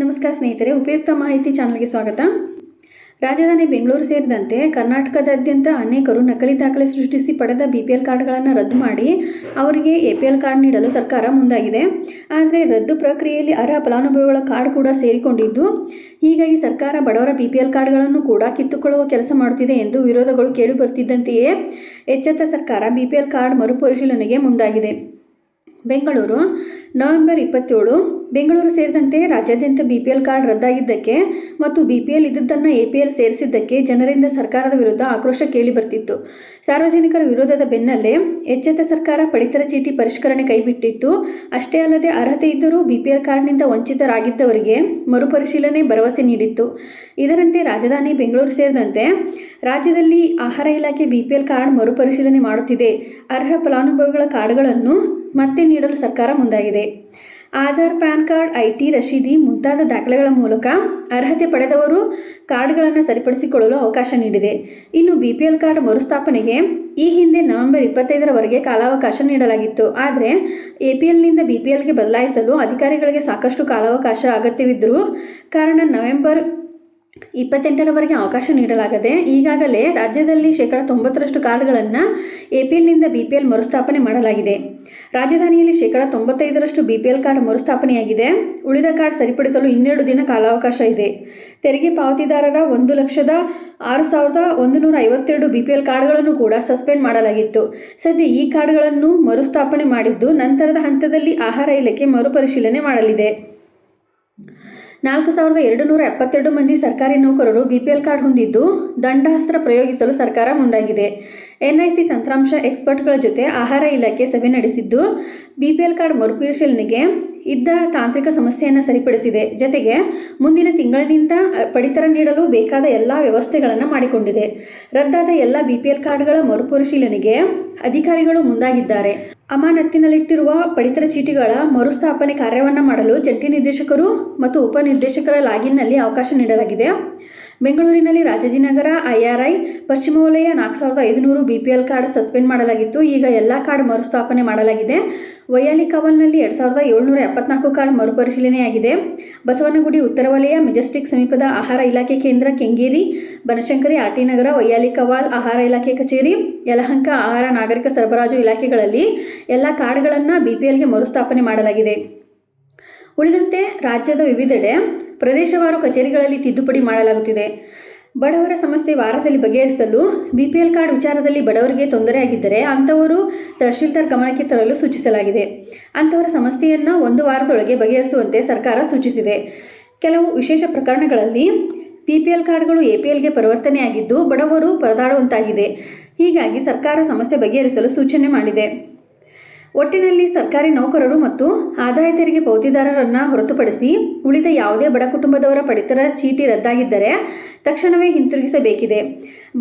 ನಮಸ್ಕಾರ ಸ್ನೇಹಿತರೆ, ಉಪಯುಕ್ತ ಮಾಹಿತಿ ಚಾನಲ್ಗೆ ಸ್ವಾಗತ. ರಾಜಧಾನಿ ಬೆಂಗಳೂರು ಸೇರಿದಂತೆ ಕರ್ನಾಟಕದಾದ್ಯಂತ ಅನೇಕರು ನಕಲಿ ದಾಖಲೆ ಸೃಷ್ಟಿಸಿ ಪಡೆದ ಬಿ ಪಿ ಎಲ್ ಕಾರ್ಡ್ಗಳನ್ನು ರದ್ದು ಮಾಡಿ ಅವರಿಗೆ ಎ ಪಿ ಎಲ್ ಕಾರ್ಡ್ ನೀಡಲು ಸರ್ಕಾರ ಮುಂದಾಗಿದೆ. ಆದರೆ ರದ್ದು ಪ್ರಕ್ರಿಯೆಯಲ್ಲಿ ಅರ್ಹ ಫಲಾನುಭವಿಗಳ ಕಾರ್ಡ್ ಕೂಡ ಸೇರಿಕೊಂಡಿದ್ದು, ಹೀಗಾಗಿ ಸರ್ಕಾರ ಬಡವರ ಬಿ ಪಿ ಎಲ್ ಕಾರ್ಡ್ಗಳನ್ನು ಕೂಡ ಕಿತ್ತುಕೊಳ್ಳುವ ಕೆಲಸ ಮಾಡುತ್ತಿದೆ ಎಂದು ವಿರೋಧಗಳು ಕೇಳಿಬರುತ್ತಿದ್ದಂತೆಯೇ ಎಚ್ಚೆತ್ತ ಸರ್ಕಾರ ಬಿ ಪಿ ಎಲ್ ಕಾರ್ಡ್ ಮರುಪರಿಶೀಲನೆಗೆ ಮುಂದಾಗಿದೆ. ಬೆಂಗಳೂರು, ನವೆಂಬರ್ ಇಪ್ಪತ್ತೇಳು. ಬೆಂಗಳೂರು ಸೇರಿದಂತೆ ರಾಜ್ಯಾದ್ಯಂತ ಬಿ ಪಿ ಎಲ್ ಕಾರ್ಡ್ ರದ್ದಾಗಿದ್ದಕ್ಕೆ ಮತ್ತು ಬಿ ಪಿ ಎಲ್ ಇದ್ದದ್ದನ್ನು ಎ ಪಿ ಎಲ್ ಸೇರಿಸಿದ್ದಕ್ಕೆ ಜನರಿಂದ ಸರ್ಕಾರದ ವಿರುದ್ಧ ಆಕ್ರೋಶ ಕೇಳಿಬರ್ತಿತ್ತು ಸಾರ್ವಜನಿಕರ ವಿರೋಧದ ಬೆನ್ನಲ್ಲೇ ಎಚ್ಚೆತ್ತ ಸರ್ಕಾರ ಪಡಿತರ ಚೀಟಿ ಪರಿಷ್ಕರಣೆ ಕೈಬಿಟ್ಟಿತ್ತು. ಅಷ್ಟೇ ಅಲ್ಲದೆ ಅರ್ಹತೆ ಇದ್ದರೂ ಬಿ ಪಿ ಎಲ್ ಕಾರ್ಡ್ನಿಂದ ವಂಚಿತರಾಗಿದ್ದವರಿಗೆ ಮರುಪರಿಶೀಲನೆ ಭರವಸೆ ನೀಡಿತ್ತು. ಇದರಂತೆ ರಾಜಧಾನಿ ಬೆಂಗಳೂರು ಸೇರಿದಂತೆ ರಾಜ್ಯದಲ್ಲಿ ಆಹಾರ ಇಲಾಖೆ ಬಿ ಪಿ ಎಲ್ ಕಾರ್ಡ್ ಮರುಪರಿಶೀಲನೆ ಮಾಡುತ್ತಿದೆ. ಅರ್ಹ ಫಲಾನುಭವಿಗಳ ಕಾರ್ಡ್ಗಳನ್ನು ಮತ್ತೆ ನೀಡಲು ಸರ್ಕಾರ ಮುಂದಾಗಿದೆ. Aadhaar, PAN card I T ರಶೀದಿ ಮುಂತಾದ ದಾಖಲೆಗಳ ಮೂಲಕ ಅರ್ಹತೆ ಪಡೆದವರು ಕಾರ್ಡ್ಗಳನ್ನು ಸರಿಪಡಿಸಿಕೊಳ್ಳಲು ಅವಕಾಶ ನೀಡಿದೆ. ಇನ್ನು ಬಿ ಪಿ ಎಲ್ ಕಾರ್ಡ್ ಮರುಸ್ಥಾಪನೆಗೆ ಈ ಹಿಂದೆ ನವೆಂಬರ್ ಇಪ್ಪತ್ತೈದರವರೆಗೆ ಕಾಲಾವಕಾಶ ನೀಡಲಾಗಿತ್ತು. ಆದರೆ ಎ ಪಿ ಎಲ್ನಿಂದ ಬಿ ಪಿ ಎಲ್ಗೆ ಬದಲಾಯಿಸಲು ಅಧಿಕಾರಿಗಳಿಗೆ ಸಾಕಷ್ಟು ಕಾಲಾವಕಾಶ ಅಗತ್ಯವಿದ್ದರೂ ಕಾರಣ ನವೆಂಬರ್ ಇಪ್ಪತ್ತೆಂಟರವರೆಗೆ ಅವಕಾಶ ನೀಡಲಾಗದೆ ಈಗಾಗಲೇ ರಾಜ್ಯದಲ್ಲಿ ಶೇಕಡ ತೊಂಬತ್ತರಷ್ಟು ಕಾರ್ಡ್ಗಳನ್ನು ಎ ಪಿ ಎಲ್ನಿಂದ ಬಿ ಪಿ ಎಲ್ ಮರುಸ್ಥಾಪನೆ ಮಾಡಲಾಗಿದೆ. ರಾಜಧಾನಿಯಲ್ಲಿ ಶೇಕಡ ತೊಂಬತ್ತೈದರಷ್ಟು ಬಿ ಪಿ ಎಲ್ ಕಾರ್ಡ್ ಮರುಸ್ಥಾಪನೆಯಾಗಿದೆ. ಉಳಿದ ಕಾರ್ಡ್ ಸರಿಪಡಿಸಲು ಇನ್ನೆರಡು ದಿನ ಕಾಲಾವಕಾಶ ಇದೆ. ತೆರಿಗೆ ಪಾವತಿದಾರರ ಒಂದು ಲಕ್ಷದ ಆರು ಸಾವಿರದ ಒಂದು ನೂರ ಐವತ್ತೆರಡು ಬಿ ಪಿ ಎಲ್ ಕಾರ್ಡ್ಗಳನ್ನು ಕೂಡ ಸಸ್ಪೆಂಡ್ ಮಾಡಲಾಗಿತ್ತು. ಸದ್ಯ ಈ ಕಾರ್ಡ್ಗಳನ್ನು ಮರುಸ್ಥಾಪನೆ ಮಾಡಿದ್ದು ನಂತರದ ಹಂತದಲ್ಲಿ ಆಹಾರ ಇಲಾಖೆ ಮರುಪರಿಶೀಲನೆ ಮಾಡಲಿದೆ. ನಾಲ್ಕು ಸಾವಿರದ ಎರಡು ನೂರ ಎಪ್ಪತ್ತೆರಡು ಮಂದಿ ಸರ್ಕಾರಿ ನೌಕರರು ಬಿಪಿಎಲ್ ಕಾರ್ಡ್ ಹೊಂದಿದ್ದು ದಂಡಾಸ್ತ್ರ ಪ್ರಯೋಗಿಸಲು ಸರ್ಕಾರ ಮುಂದಾಗಿದೆ. ಎನ್ಐಸಿ ತಂತ್ರಾಂಶ ಎಕ್ಸ್ಪರ್ಟ್ಗಳ ಜೊತೆ ಆಹಾರ ಇಲಾಖೆ ಸಭೆ ನಡೆಸಿದ್ದು ಬಿಪಿಎಲ್ ಕಾರ್ಡ್ ಮರುಪರಿಶೀಲನೆಗೆ ಇದ್ದ ತಾಂತ್ರಿಕ ಸಮಸ್ಯೆಯನ್ನು ಸರಿಪಡಿಸಿದೆ. ಜತೆಗೆ ಮುಂದಿನ ತಿಂಗಳಿನಿಂದ ಪಡಿತರ ನೀಡಲು ಬೇಕಾದ ಎಲ್ಲ ವ್ಯವಸ್ಥೆಗಳನ್ನು ಮಾಡಿಕೊಂಡಿದೆ. ರದ್ದಾದ ಎಲ್ಲ ಬಿ ಪಿ ಎಲ್ ಕಾರ್ಡ್ಗಳ ಮರುಪರಿಶೀಲನೆಗೆ ಅಧಿಕಾರಿಗಳು ಮುಂದಾಗಿದ್ದಾರೆ. ಅಮಾನತ್ತಿನಲ್ಲಿಟ್ಟಿರುವ ಪಡಿತರ ಚೀಟಿಗಳ ಮರುಸ್ಥಾಪನೆ ಕಾರ್ಯವನ್ನು ಮಾಡಲು ಜಂಟಿ ನಿರ್ದೇಶಕರು ಮತ್ತು ಉಪನಿರ್ದೇಶಕರ ಲಾಗಿನ್ನಲ್ಲಿ ಅವಕಾಶ ನೀಡಲಾಗಿದೆ. ಬೆಂಗಳೂರಿನಲ್ಲಿ ರಾಜಾಜಿನಗರ ಐಆರ್ಐ ಪಶ್ಚಿಮ ವಲಯ ನಾಲ್ಕು ಸಾವಿರದ ಐದುನೂರು B P L card suspend ಮಾಡಲಾಗಿತ್ತು. ಈಗ ಎಲ್ಲ ಕಾರ್ಡ್ ಮರುಸ್ಥಾಪನೆ ಮಾಡಲಾಗಿದೆ. ವೈಯಾಲಿ ಕಾವಲ್ನಲ್ಲಿ ಎರಡು ಸಾವಿರದ ಏಳ್ನೂರ ಎಪ್ಪತ್ನಾಲ್ಕು ಕಾರ್ಡ್ ಮರುಪರಿಶೀಲನೆಯಾಗಿದೆ. ಬಸವನಗುಡಿ ಉತ್ತರ ವಲಯ ಮೆಜೆಸ್ಟಿಕ್ ಸಮೀಪದ ಆಹಾರ ಇಲಾಖೆ ಕೇಂದ್ರ ಕೆಂಗೇರಿ, ಬನಶಂಕರಿ ಆರ್ ಟಿ ನಗರ, ವೈಯಾಲಿ ಕವಾಲ್ ಆಹಾರ ಇಲಾಖೆ ಕಚೇರಿ, ಯಲಹಂಕ ಆಹಾರ ನಾಗರಿಕ ಸರಬರಾಜು ಇಲಾಖೆಗಳಲ್ಲಿ ಎಲ್ಲ ಕಾರ್ಡ್ಗಳನ್ನು ಬಿ ಪಿ ಎಲ್ಗೆ ಮರುಸ್ಥಾಪನೆ ಮಾಡಲಾಗಿದೆ. ಉಳಿದಂತೆ ರಾಜ್ಯದ ವಿವಿಧೆಡೆ ಪ್ರದೇಶವಾರು ಕಚೇರಿಗಳಲ್ಲಿ ತಿದ್ದುಪಡಿ ಮಾಡಲಾಗುತ್ತಿದೆ. ಬಡವರ ಸಮಸ್ಯೆ ವಾರದಲ್ಲಿ ಬಗೆಹರಿಸಲು ಬಿ ಪಿ ಎಲ್ ಕಾರ್ಡ್ ವಿಚಾರದಲ್ಲಿ ಬಡವರಿಗೆ ತೊಂದರೆಯಾಗಿದ್ದರೆ ಅಂಥವರು ತಹಶೀಲ್ದಾರ್ ಗಮನಕ್ಕೆ ತರಲು ಸೂಚಿಸಲಾಗಿದೆ. ಅಂಥವರ ಸಮಸ್ಯೆಯನ್ನು ಒಂದು ವಾರದೊಳಗೆ ಬಗೆಹರಿಸುವಂತೆ ಸರ್ಕಾರ ಸೂಚಿಸಿದೆ. ಕೆಲವು ವಿಶೇಷ ಪ್ರಕರಣಗಳಲ್ಲಿ ಪಿ ಪಿ ಎಲ್ ಕಾರ್ಡ್ಗಳು ಎ ಪಿ ಎಲ್ಗೆ ಪರಿವರ್ತನೆಯಾಗಿದ್ದು ಬಡವರು ಪರದಾಡುವಂತಾಗಿದೆ. ಹೀಗಾಗಿ ಸರ್ಕಾರ ಸಮಸ್ಯೆ ಬಗೆಹರಿಸಲು ಸೂಚನೆ ಮಾಡಿದೆ. ಒಟ್ಟಿನಲ್ಲಿ ಸರ್ಕಾರಿ ನೌಕರರು ಮತ್ತು ಆದಾಯ ತೆರಿಗೆ ಪಾವತಿದಾರರನ್ನು ಹೊರತುಪಡಿಸಿ ಉಳಿದ ಯಾವುದೇ ಬಡ ಕುಟುಂಬದವರ ಪಡಿತರ ಚೀಟಿ ರದ್ದಾಗಿದ್ದರೆ ತಕ್ಷಣವೇ ಹಿಂತಿರುಗಿಸಬೇಕಿದೆ.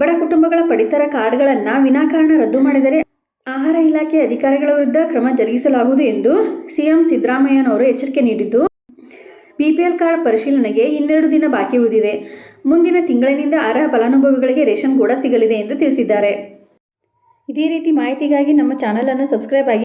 ಬಡ ಕುಟುಂಬಗಳ ಪಡಿತರ ಕಾರ್ಡ್ಗಳನ್ನು ವಿನಾಕಾರಣ ರದ್ದು ಮಾಡಿದರೆ ಆಹಾರ ಇಲಾಖೆ ಅಧಿಕಾರಿಗಳ ವಿರುದ್ಧ ಕ್ರಮ ಜರುಗಿಸಲಾಗುವುದು ಎಂದು ಸಿಎಂ ಸಿದ್ದರಾಮಯ್ಯನವರು ಎಚ್ಚರಿಕೆ ನೀಡಿದ್ದು, ಬಿಪಿಎಲ್ ಕಾರ್ಡ್ ಪರಿಶೀಲನೆಗೆ ಇನ್ನೆರಡು ದಿನ ಬಾಕಿ ಉಳಿದಿದೆ. ಮುಂದಿನ ತಿಂಗಳಿನಿಂದ ಅರ್ಹ ಫಲಾನುಭವಿಗಳಿಗೆ ರೇಷನ್ ಕೂಡ ಸಿಗಲಿದೆ ಎಂದು ತಿಳಿಸಿದ್ದಾರೆ. ಇದೇ ರೀತಿ ಮಾಹಿತಿಗಾಗಿ ನಮ್ಮ ಚಾನಲನ್ನು ಸಬ್ಸ್ಕ್ರೈಬ್ ಆಗಿ